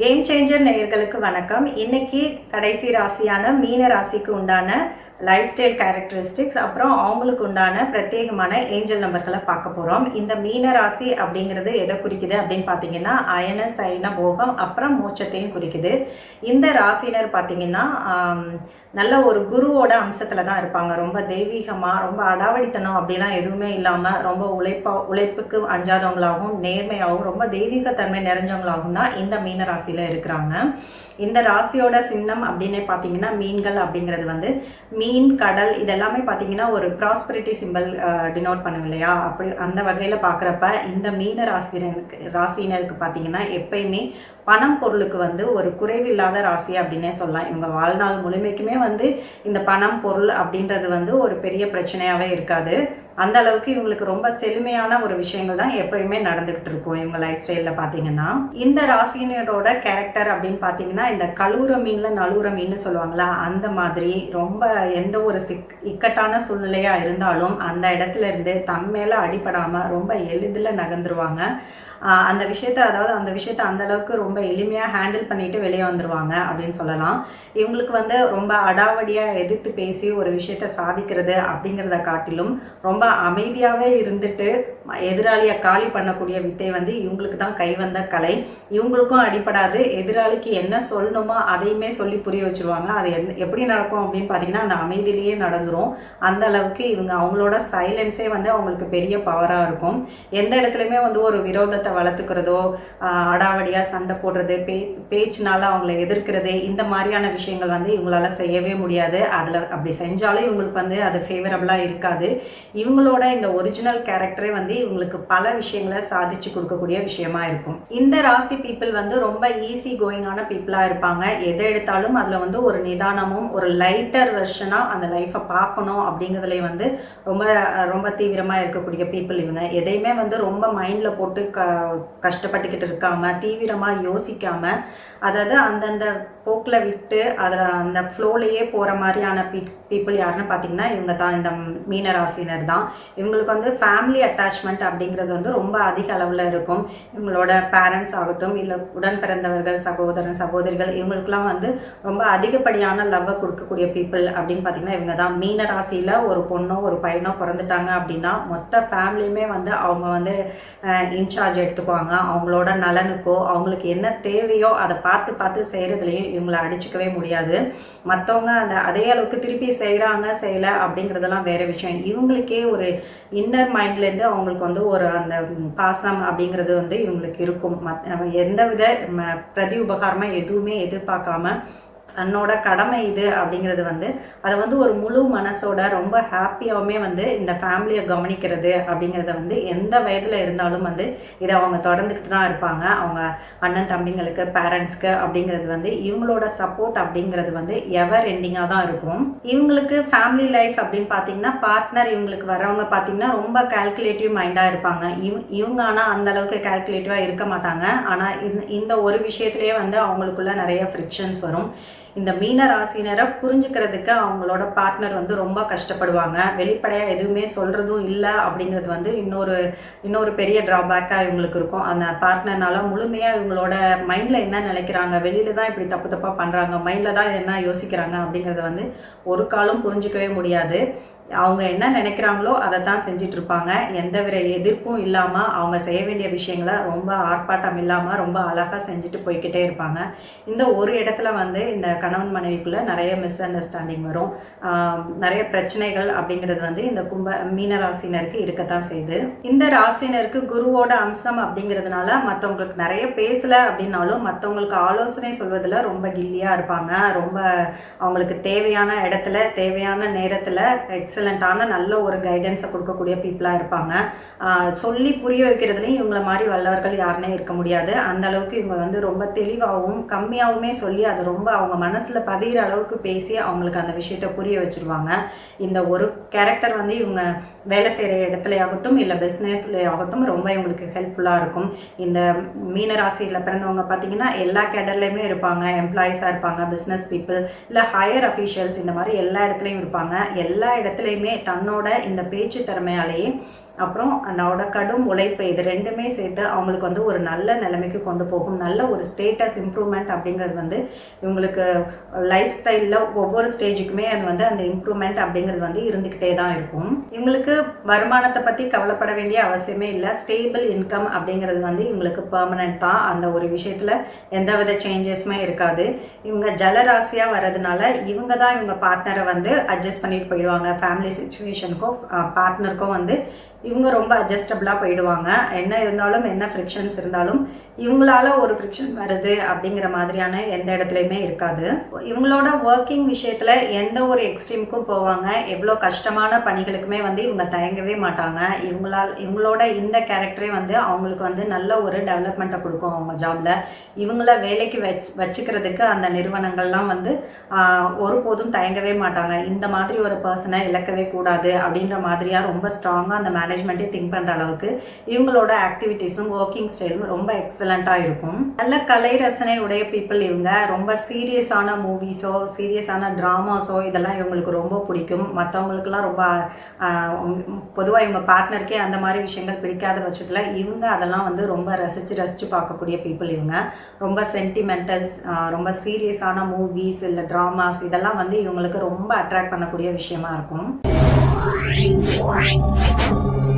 Game changer நேயர்களுக்கு வணக்கம். இன்னைக்கு கடைசி ராசியான மீன ராசிக்கு உண்டான லைஃப் ஸ்டைல் கேரக்டரிஸ்டிக்ஸ் அப்புறம் அவங்களுக்கு உண்டான பிரத்யேகமான ஏஞ்சல் நம்பர்களை பார்க்க போகிறோம் இந்த மீன ராசி அப்படிங்கிறது எதை குறிக்குது அப்படின்னு பார்த்தீங்கன்னா அயன சைன போகம் அப்புறம் மோட்சத்தையும் குறிக்குது. இந்த ராசினர் பார்த்தீங்கன்னா நல்ல ஒரு குருவோட அம்சத்தில் தான் இருப்பாங்க. ரொம்ப தெய்வீகமாக ரொம்ப அடாவடித்தனம் அப்படிலாம் எதுவுமே இல்லாமல் ரொம்ப உழைப்பா உழைப்புக்கு அஞ்சாதவங்களாகவும் நேர்மையாகவும் ரொம்ப தெய்வீகத்தன்மை நிறைஞ்சவங்களாகவும் தான் இந்த மீன ராசியில் இருக்கிறாங்க. இந்த ராசியோட சின்னம் அப்படின்னே பார்த்தீங்கன்னா மீன்கள் அப்படிங்கிறது வந்து மீன் கடல் இதெல்லாமே பார்த்தீங்கன்னா ஒரு ப்ராஸ்பரிட்டி சிம்பிள் டினோட் பண்ணும் இல்லையா? அப்படி அந்த வகையில் பார்க்குறப்ப இந்த மீன ராசினருக்கு ராசினருக்கு பார்த்தீங்கன்னா எப்பயுமே பணம் பொருளுக்கு வந்து ஒரு குறைவில்லாத ராசி அப்படின்னே சொல்லலாம். இவங்க வாழ்நாள் முழுமைக்குமே வந்து இந்த பணம் பொருள் அப்படின்றது வந்து ஒரு பெரிய பிரச்சனையாகவே இருக்காது. அந்த அளவுக்கு இவங்களுக்கு ரொம்ப செழுமையான ஒரு விஷயங்கள் தான் எப்பயுமே நடந்துகிட்டு இருக்கும் இவங்க லைஃப் ஸ்டைலில் பார்த்தீங்கன்னா இந்த ராசினரோட கேரக்டர் அப்படின்னு பார்த்தீங்கன்னா இந்த கலூர மீனில் நலூர மீன் சொல்லுவாங்களா அந்த மாதிரி ரொம்ப எந்த ஒரு சிக் இக்கட்டான சூழ்நிலையாக இருந்தாலும் அந்த இடத்துல இருந்து தன் மேலே அடிபடாமல் ரொம்ப எளிதில் நகர்ந்துருவாங்க. அந்த விஷயத்த அதாவது அந்த விஷயத்த அந்த அளவுக்கு ரொம்ப எளிமையாக ஹேண்டில் பண்ணிட்டு வெளியே வந்துருவாங்க அப்படின்னு சொல்லலாம். இவங்களுக்கு வந்து ரொம்ப அடாவடியாக எதிர்த்து பேசி ஒரு விஷயத்த சாதிக்கிறது அப்படிங்கிறத காட்டிலும் ரொம்ப அமைதியாகவே இருந்துட்டு எதிராளியை காலி பண்ணக்கூடிய வித்தை வந்து இவங்களுக்கு தான் கைவந்த கலை. இவங்களுக்கும் அடிப்படாது எதிராளிக்கு என்ன சொல்லணுமோ அதையுமே சொல்லி புரிய வச்சுருவாங்க. அது என் எப்படி நடக்கும் அப்படின்னு பார்த்தீங்கன்னா அந்த அமைதியிலேயே நடந்துடும் அந்த அளவுக்கு இவங்க அவங்களோட சைலன்ஸே வந்து அவங்களுக்கு பெரிய பவராக இருக்கும். எந்த இடத்துலையுமே வந்து ஒரு விரோதத்தை வளர்த்துக்கிறதோ அடாவடியாக சண்டை போடுறது பே பேச்சுனால அவங்கள எதிர்க்கிறது இந்த மாதிரியான விஷயங்கள் வந்து இவங்களால செய்யவே முடியாது. அதில் அப்படி செஞ்சாலும் இவங்களுக்கு வந்து அது ஃபேவரபுளாக இருக்காது. இவங்களோட இந்த ஒரிஜினல் கேரக்டரே வந்து இவங்களுக்கு பல விஷயங்களை சாதிச்சு கொடுக்கக்கூடிய விஷயமா இருக்கும். இந்த ராசி பீப்புள் வந்து ரொம்ப ஈஸி கோயிங்கான பீப்புளாக இருப்பாங்க. எதை எடுத்தாலும் அதில் வந்து ஒரு நிதானமும் ஒரு லைட்டர் வெர்ஷனாக அந்த லைஃப்பை பார்க்கணும் அப்படிங்கிறதுலே வந்து ரொம்ப ரொம்ப தீவிரமாக இருக்கக்கூடிய பீப்புள் இவங்க. எதையுமே வந்து ரொம்ப மைண்டில் போட்டு க கஷ்டப்பட்டுக்கிட்டு இருக்காமல் தீவிரமாக யோசிக்காமல் அதாவது அந்தந்த போக்கில் விட்டு அதில் அந்த ஃப்ளோலையே போகிற மாதிரியான பீ பீப்புள் யாருன்னு பார்த்தீங்கன்னா இவங்க தான் இந்த மீனராசினர் தான். இவங்களுக்கு வந்து ஃபேமிலி அட்டாச்மெண்ட் அப்படிங்கிறது வந்து ரொம்ப அதிக அளவில் இருக்கும். இவங்களோட பேரண்ட்ஸ் ஆகட்டும் இல்லை உடன் பிறந்தவர்கள் சகோதரன் சகோதரிகள் இவங்களுக்குலாம் வந்து ரொம்ப அதிகப்படியான லவ்வை கொடுக்கக்கூடிய பீப்புள் அப்படின்னு பார்த்தீங்கன்னா இவங்க தான். மீன ராசியில் ஒரு பொண்ணோ ஒரு பையனோ பிறந்துட்டாங்க அப்படின்னா மொத்த ஃபேமிலியுமே வந்து அவங்க வந்து இன்சார்ஜ் எடுத்துக்குவாங்க. அவங்களோட நலனுக்கோ அவங்களுக்கு என்ன தேவையோ அதை பார்த்து பார்த்து செய்கிறதுலையும் இவங்களை அடிச்சுக்கவே முடியாது. மற்றவங்க அந்த அதே அளவுக்கு திருப்பி செய்கிறாங்க செய்யலை அப்படிங்கிறதெல்லாம் வேற விஷயம். இவங்களுக்கே ஒரு இன்னர் மைண்ட்லேருந்து அவங்களுக்கு வந்து ஒரு அந்த பாசம் அப்படிங்கிறது வந்து இவங்களுக்கு இருக்கும். மத் எந்த வித ம, பிரதி உபகாரமாக எதுவுமே எதிர்பார்க்காம தன்னோட கடமை இது அப்படிங்கிறது வந்து அதை வந்து ஒரு முழு மனசோட ரொம்ப ஹாப்பியாகவுமே வந்து இந்த ஃபேமிலியை கவனிக்கிறது அப்படிங்கிறத வந்து எந்த வயதில் இருந்தாலும் வந்து இதை அவங்க தொடர்ந்துக்கிட்டு தான் இருப்பாங்க. அவங்க அண்ணன் தம்பிங்களுக்கு பேரண்ட்ஸ்க்கு அப்படிங்கிறது வந்து இவங்களோட சப்போர்ட் அப்படிங்கிறது வந்து எவர் எண்டிங்காக தான் இருக்கும். இவங்களுக்கு ஃபேமிலி லைஃப் அப்படின்னு பார்த்தீங்கன்னா பார்ட்னர் இவங்களுக்கு வரவங்க பார்த்தீங்கன்னா ரொம்ப கால்குலேட்டிவ் மைண்டாக இருப்பாங்க. இவ் இவங்க ஆனால் அந்த அளவுக்கு கால்குலேட்டிவாக இருக்க மாட்டாங்க. ஆனால் இந்த இந்த ஒரு விஷயத்துலேயே வந்து அவங்களுக்குள்ள நிறைய ஃப்ரிக்ஷன்ஸ் வரும். இந்த மீன ராசினரை புரிஞ்சுக்கிறதுக்கு அவங்களோட பார்ட்னர் வந்து ரொம்ப கஷ்டப்படுவாங்க. வெளிப்படையாக எதுவுமே சொல்கிறதும் இல்லை அப்படிங்கிறது வந்து இன்னொரு இன்னொரு பெரிய ட்ராபேக்காக இவங்களுக்கு இருக்கும். அந்த பார்ட்னர்னால முழுமையாக இவங்களோட மைண்டில் என்ன நினைக்கிறாங்க? வெளியில தான் இப்படி தப்பு தப்பாக பண்ணுறாங்க மைண்டில் தான் என்ன யோசிக்கிறாங்க? அப்படிங்கிறத வந்து ஒரு காலம் புரிஞ்சுக்கவே முடியாது. அவங்க என்ன நினைக்கிறாங்களோ அதை தான் செஞ்சுட்டு இருப்பாங்க எந்த வித எதிர்ப்பும் இல்லாமல் அவங்க செய்ய வேண்டிய விஷயங்களை ரொம்ப ஆர்ப்பாட்டம் இல்லாமல் ரொம்ப அழகாக செஞ்சுட்டு போய்க்கிட்டே இருப்பாங்க. இந்த ஒரு இடத்துல வந்து இந்த கணவன் மனைவிக்குள்ளே நிறைய மிஸ் அண்டர்ஸ்டாண்டிங் வரும் நிறைய பிரச்சனைகள் அப்படிங்கிறது வந்து இந்த கும்ப மீன ராசினருக்கு இருக்கத்தான் செய்யுது. இந்த ராசினருக்கு குருவோட அம்சம் அப்படிங்கிறதுனால மற்றவங்களுக்கு நிறைய பேசலை அப்படின்னாலும் மற்றவங்களுக்கு ஆலோசனை சொல்வதில் ரொம்ப கில்லியாக இருப்பாங்க. ரொம்ப அவங்களுக்கு தேவையான இடத்துல தேவையான நேரத்தில் எக்ஸலண்ட்டான நல்ல ஒரு கைடன்ஸை கொடுக்கக்கூடிய பீப்புளாக இருப்பாங்க. சொல்லி புரிய வைக்கிறதுலையும் இவங்களை மாதிரி வல்லவர்கள் யாருனே இருக்க முடியாது. அந்த அளவுக்கு இவங்க வந்து ரொம்ப தெளிவாகவும் கம்மியாகவுமே சொல்லி அதை ரொம்ப அவங்க மனசில் பதிகிற அளவுக்கு பேசி அவங்களுக்கு அந்த விஷயத்த புரிய வச்சுருவாங்க. இந்த ஒரு கேரக்டர் வந்து இவங்க வேலை செய்கிற இடத்துலையாகட்டும் இல்லை பிஸ்னஸ்லையாகட்டும் ரொம்ப இவங்களுக்கு ஹெல்ப்ஃபுல்லாக இருக்கும். இந்த மீனராசியில் பிறந்தவங்க பார்த்தீங்கன்னா எல்லா கேடர்லேயுமே இருப்பாங்க. எம்ப்ளாயீஸாக இருப்பாங்க பிஸ்னஸ் பீப்புள் இல்லை ஹையர் அஃபீஷியல்ஸ் இந்த மாதிரி எல்லா இடத்துலையும் இருப்பாங்க. எல்லா இடத்துலையும் தன்னோட இந்த பேச்சு திறமையாலேயே அப்புறம் அதோட கடும் உழைப்பு இது ரெண்டுமே சேர்த்து அவங்களுக்கு வந்து ஒரு நல்ல நிலைமைக்கு கொண்டு போகும். நல்ல ஒரு ஸ்டேட்டஸ் இம்ப்ரூவ்மெண்ட் அப்படிங்கிறது வந்து இவங்களுக்கு லைஃப் ஸ்டைலில் ஒவ்வொரு ஸ்டேஜுக்குமே அது வந்து அந்த இம்ப்ரூவ்மெண்ட் அப்படிங்கிறது வந்து இருந்துக்கிட்டே தான் இருக்கும். இவங்களுக்கு வருமானத்தை பற்றி கவலைப்பட வேண்டிய அவசியமே இல்லை. ஸ்டேபிள் இன்கம் அப்படிங்கிறது வந்து இவங்களுக்கு பெர்மனெண்ட் தான். அந்த ஒரு விஷயத்தில் எந்த வித சேஞ்சஸுமே இருக்காது. இவங்க ஜலராசியாக வர்றதுனால இவங்க தான் இவங்க பார்ட்னரை வந்து அட்ஜஸ்ட் பண்ணிட்டு போயிடுவாங்க. ஃபேமிலி சுச்சுவேஷனுக்கும் பார்ட்னருக்கும் வந்து இவங்க ரொம்ப அட்ஜஸ்டபிளாக போயிடுவாங்க. என்ன இருந்தாலும் என்ன ஃப்ரிக்ஷன்ஸ் இருந்தாலும் இவங்களால ஒரு ஃப்ரிக்ஷன் வருது அப்படிங்கிற மாதிரியான எந்த இடத்துலையுமே இருக்காது. இவங்களோட ஒர்க்கிங் விஷயத்தில் எந்த ஒரு எக்ஸ்ட்ரீமுக்கும் போவாங்க. எவ்வளோ கஷ்டமான பணிகளுக்குமே வந்து இவங்க தயங்கவே மாட்டாங்க. இவங்களால் இவங்களோட இந்த கேரக்டரே வந்து அவங்களுக்கு வந்து நல்ல ஒரு டெவலப்மெண்ட்டை கொடுக்கும் அவங்க ஜாபில் இவங்கள வேலைக்கு வச் வச்சுக்கிறதுக்கு அந்த நிறுவனங்கள்லாம் வந்து ஒருபோதும் தயங்கவே மாட்டாங்க. இந்த மாதிரி ஒரு பர்சனை இழக்கவே கூடாது அப்படின்ற மாதிரியாக ரொம்ப ஸ்ட்ராங்காக அந்த மேனேஜ்மெண்ட்டே திங்க் பண்ணுற அளவுக்கு இவங்களோட ஆக்டிவிட்டீஸும் ஒர்க்கிங் ஸ்டைலும் ரொம்ப எக்ஸலண்ட்டாக இருக்கும். நல்ல கலை ரசனை உடைய பீப்புள் இவங்க. ரொம்ப சீரியஸான மூவிஸோ சீரியஸான ட்ராமாஸோ இதெல்லாம் இவங்களுக்கு ரொம்ப பிடிக்கும். மற்றவங்களுக்குலாம் ரொம்ப பொதுவாக இவங்க பார்ட்னருக்கே அந்த மாதிரி விஷயங்கள் பிடிக்காத பட்சத்தில் இவங்க அதெல்லாம் வந்து ரொம்ப ரசித்து ரசித்து பார்க்கக்கூடிய பீப்புள் இவங்க. ரொம்ப சென்டிமெண்டல்ஸ் ரொம்ப சீரியஸான மூவிஸ் இல்லை ட்ராமாஸ் இதெல்லாம் வந்து இவங்களுக்கு ரொம்ப அட்ராக்ட் பண்ணக்கூடிய விஷயமா இருக்கும்.